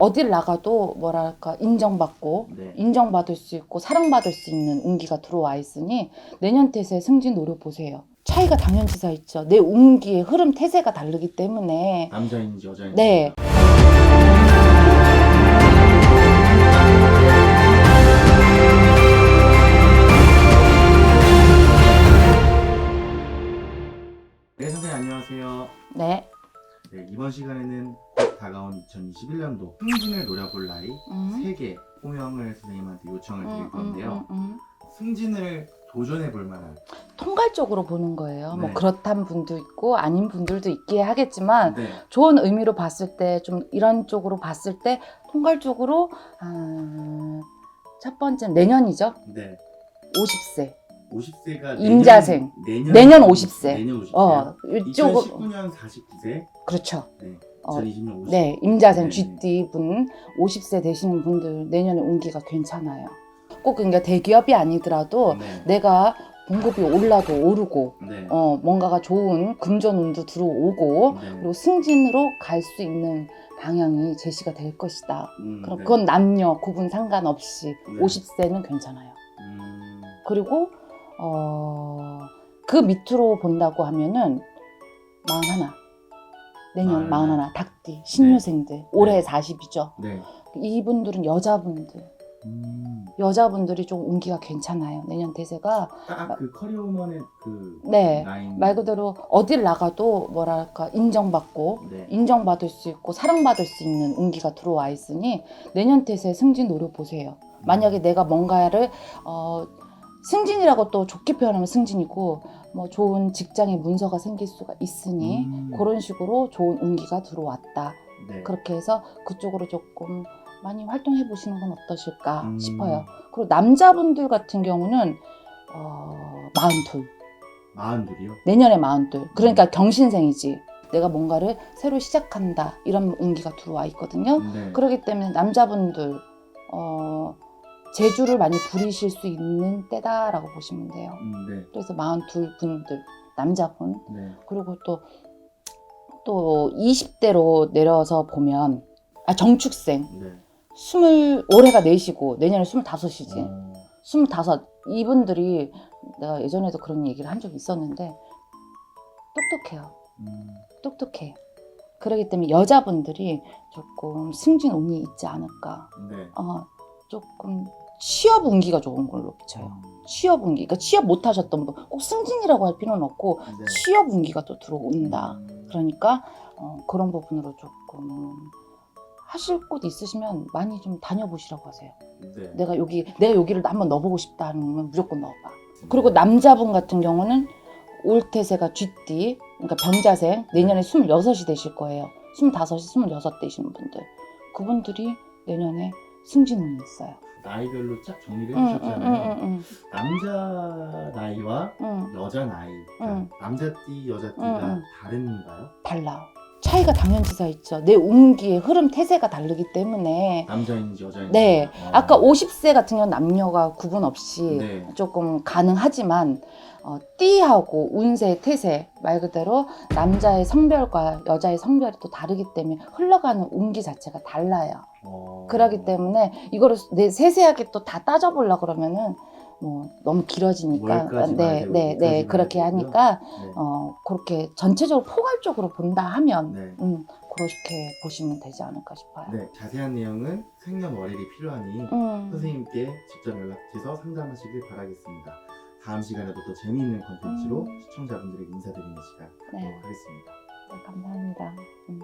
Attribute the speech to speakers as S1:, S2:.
S1: 어딜 나가도 뭐랄까 인정받고
S2: 네.
S1: 인정받을 수 있고 사랑받을 수 있는 운기가 들어와 있으니 내년 태세 승진 노려보세요. 차이가 당연지사 있죠. 내 운기의 흐름 태세가 다르기 때문에
S2: 남자인지 여자인지.
S1: 네.
S2: 네, 선생님 안녕하세요.
S1: 네.
S2: 네, 이번 시간에는 곧 다가온 2021년도 승진을 노려볼 나이
S1: 음.
S2: 3개 호명을 선생님한테 요청을 드릴
S1: 음,
S2: 건데요.
S1: 음, 음, 음.
S2: 승진을 도전해 볼 만한
S1: 통괄적으로 보는 거예요. 뭐
S2: 네.
S1: 그렇다는 분도 있고 아닌 분들도 있기에 하겠지만
S2: 네.
S1: 좋은 의미로 봤을 때 좀 이런 쪽으로 봤을 때 통괄적으로 아, 첫 번째 내년이죠.
S2: 네.
S1: 50세.
S2: 50세가
S1: 임자생.
S2: 내년
S1: 내년 50세.
S2: 내년 50세.
S1: 어, 이쪽
S2: 2019년 49세,
S1: 그렇죠.
S2: 네.
S1: 어,
S2: 2020년 50세.
S1: 네, 임자생
S2: 네,
S1: GD 분 50세 되시는 분들 내년에 운기가 괜찮아요. 꼭 그러니까 대기업이 아니더라도
S2: 네.
S1: 내가 봉급이 올라도 오르고
S2: 네.
S1: 어, 뭔가가 좋은 금전운도 들어오고
S2: 네.
S1: 그리고 승진으로 갈 수 있는 방향이 제시가 될 것이다.
S2: 음,
S1: 그럼
S2: 네.
S1: 그건 남녀 구분 상관없이
S2: 네.
S1: 50세는 괜찮아요.
S2: 음,
S1: 그리고 어, 그 밑으로 본다고 하면은 41 내년
S2: 41.
S1: 41 닭띠 신유생들 올해
S2: 네.
S1: 40이죠.
S2: 네.
S1: 이분들은 여자분들
S2: 음,
S1: 여자분들이 좀 운기가 괜찮아요. 내년 대세가
S2: 딱 그 커리어 우먼의 그
S1: 네.
S2: 라인
S1: 말 그대로 어딜 나가도 뭐랄까 인정받고
S2: 네.
S1: 인정받을 수 있고 사랑받을 수 있는 운기가 들어와 있으니 내년 태세 승진 노려보세요. 만약에 내가 뭔가를 어, 승진이라고 또 좋게 표현하면 승진이고 뭐 좋은 직장에 문서가 생길 수가 있으니
S2: 음.
S1: 그런 식으로 좋은 운기가 들어왔다.
S2: 네.
S1: 그렇게 해서 그쪽으로 조금 많이 활동해 보시는 건 어떠실까
S2: 음.
S1: 싶어요. 그리고 남자분들 같은 경우는 어, 마흔둘
S2: 마흔둘이요?
S1: 내년에 마흔둘 그러니까
S2: 음.
S1: 경신생이지. 내가 뭔가를 새로 시작한다 이런 운기가 들어와 있거든요.
S2: 네.
S1: 그렇기 때문에 남자분들 어, 재주를 많이 부리실 수 있는 때다라고 보시면 돼요.
S2: 음, 네.
S1: 그래서 마흔둘 분들 남자분
S2: 네.
S1: 그리고 또 또 20대로 내려서 보면 아 정축생
S2: 네.
S1: 스물 올해가 넷이고 내년에 스물다섯이지
S2: 어,
S1: 스물다섯 이분들이 내가 예전에도 그런 얘기를 한 적이 있었는데 똑똑해요
S2: 음,
S1: 똑똑해 그렇기 때문에 여자분들이 조금 승진 운이 있지 않을까
S2: 네.
S1: 어 조금 취업 운기가 좋은 걸로 비쳐요
S2: 음,
S1: 취업 운기 그러니까 취업 못 하셨던 분 꼭 승진이라고 할 필요는 없고
S2: 네.
S1: 취업 운기가 또 들어온다
S2: 음,
S1: 그러니까 어, 그런 부분으로 조금 하실 곳 있으시면 많이 좀 다녀보시라고 하세요.
S2: 네.
S1: 내가 여기 내가 여기를 한번 넣어보고 싶다 하면 무조건 넣어봐. 그리고 남자분 같은 경우는 올태세가 쥐띠, 그러니까 병자생 내년에 26이 되실 거예요. 25이 26 되시는 분들. 그분들이 내년에 승진운이 있어요.
S2: 나이별로 쫙 정리를
S1: 응, 응,
S2: 해주셨잖아요.
S1: 응, 응,
S2: 남자 나이와
S1: 응, 응.
S2: 여자 나이, 그러니까
S1: 응.
S2: 남자띠, 여자띠가
S1: 응, 응.
S2: 다른가요?
S1: 달라. 차이가 당연지사 있죠. 내 운기의 흐름 태세가 다르기 때문에
S2: 남자인지 여자인지.
S1: 네.
S2: 어.
S1: 아까 50세 같은 경우는 남녀가 구분 없이
S2: 네.
S1: 조금 가능하지만 어, 띠하고 운세, 태세 말 그대로 남자의 성별과 여자의 성별이 또 다르기 때문에 흘러가는 운기 자체가 달라요.
S2: 어.
S1: 그러기 때문에 이거를 내 세세하게 또 다 따져보려 그러면은 뭐 너무 길어지니까
S2: 뭘까지
S1: 네, 네, 네 그렇게. 하니까
S2: 네.
S1: 어 그렇게 전체적으로 포괄적으로 본다 하면
S2: 네.
S1: 음 그렇게 보시면 되지 않을까 싶어요.
S2: 네, 자세한 내용은 생년월일이 필요하니
S1: 음.
S2: 선생님께 직접 연락해서 상담하시길 바라겠습니다. 다음 시간에도 또 재미있는 컨텐츠로
S1: 음.
S2: 시청자분들에게 인사드리는 시간
S1: 네.
S2: 갖도록 하겠습니다.
S1: 네, 감사합니다. 음.